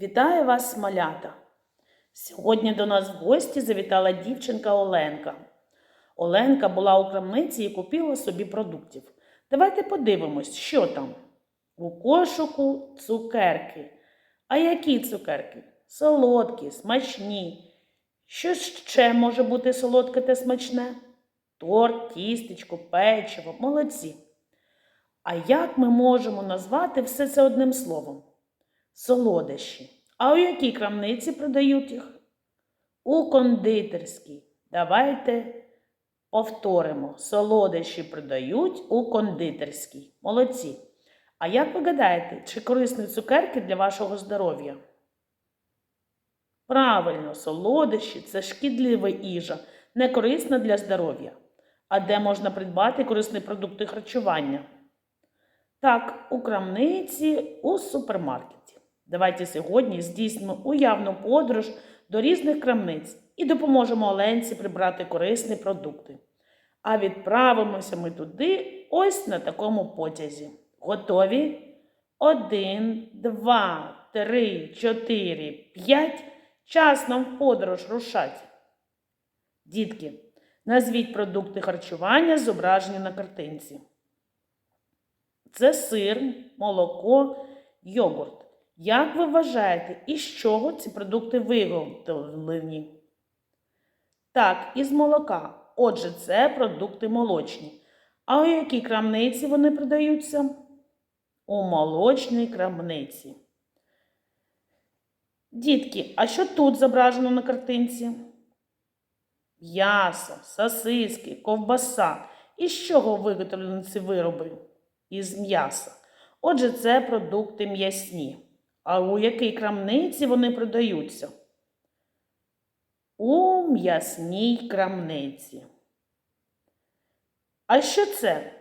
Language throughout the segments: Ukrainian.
Вітаю вас, малята! Сьогодні до нас в гості завітала дівчинка Оленка. Оленка була у крамниці і купила собі продуктів. Давайте подивимось, що там. У кошику цукерки. А які цукерки? Солодкі, смачні. Що ще може бути солодке та смачне? Торт, тістечко, печиво, молодці. А як ми можемо назвати все це одним словом? Солодощі. А у якій крамниці продають їх? У кондитерській. Давайте повторимо. Солодощі продають у кондитерській. Молодці. А як ви гадаєте, чи корисні цукерки для вашого здоров'я? Правильно, солодощі це шкідлива їжа, не корисна для здоров'я. А де можна придбати корисні продукти харчування? Так, у крамниці, у супермаркеті. Давайте сьогодні здійснимо уявну подорож до різних крамниць і допоможемо Оленці прибрати корисні продукти. А відправимося ми туди ось на такому потязі. Готові? Один, два, три, чотири, п'ять. Час нам в подорож рушать. Дітки, назвіть продукти харчування, зображені на картинці. Це сир, молоко, йогурт. Як ви вважаєте, із чого ці продукти виготовлені? Так, із молока. Отже, це продукти молочні. А у якій крамниці вони продаються? У молочній крамниці. Дітки, а що тут зображено на картинці? М'ясо, сосиски, ковбаса. Із чого виготовлені ці вироби? Із м'яса. Отже, це продукти м'ясні. А у якій крамниці вони продаються? У м'ясній крамниці. А що це?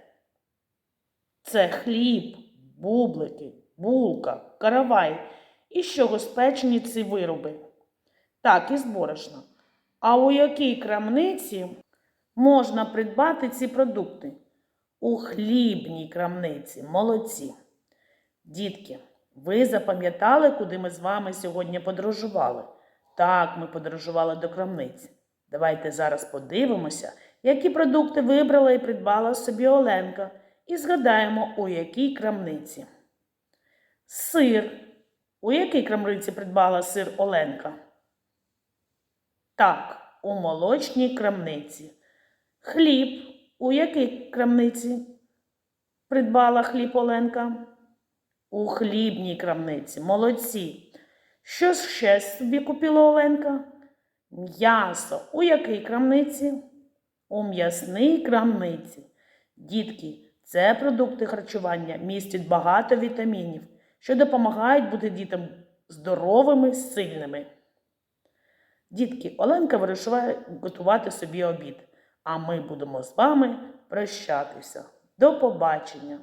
Це хліб, бублики, булка, каравай. І з чого ці вироби? Так, із борошна. А у якій крамниці можна придбати ці продукти? У хлібній крамниці. Молодці. Дітки, ви запам'ятали, куди ми з вами сьогодні подорожували? Так, ми подорожували до крамниці. Давайте зараз подивимося, які продукти вибрала і придбала собі Оленка, і згадаємо, у якій крамниці. Сир. У якій крамниці придбала сир Оленка? Так, у молочній крамниці. Хліб. У якій крамниці придбала хліб Оленка? У хлібній крамниці. Молодці. Що ще собі купила Оленка? М'ясо. У якій крамниці? У м'ясній крамниці. Дітки, це продукти харчування містять багато вітамінів, що допомагають бути дітям здоровими, сильними. Дітки, Оленка вирішує готувати собі обід, а ми будемо з вами прощатися. До побачення!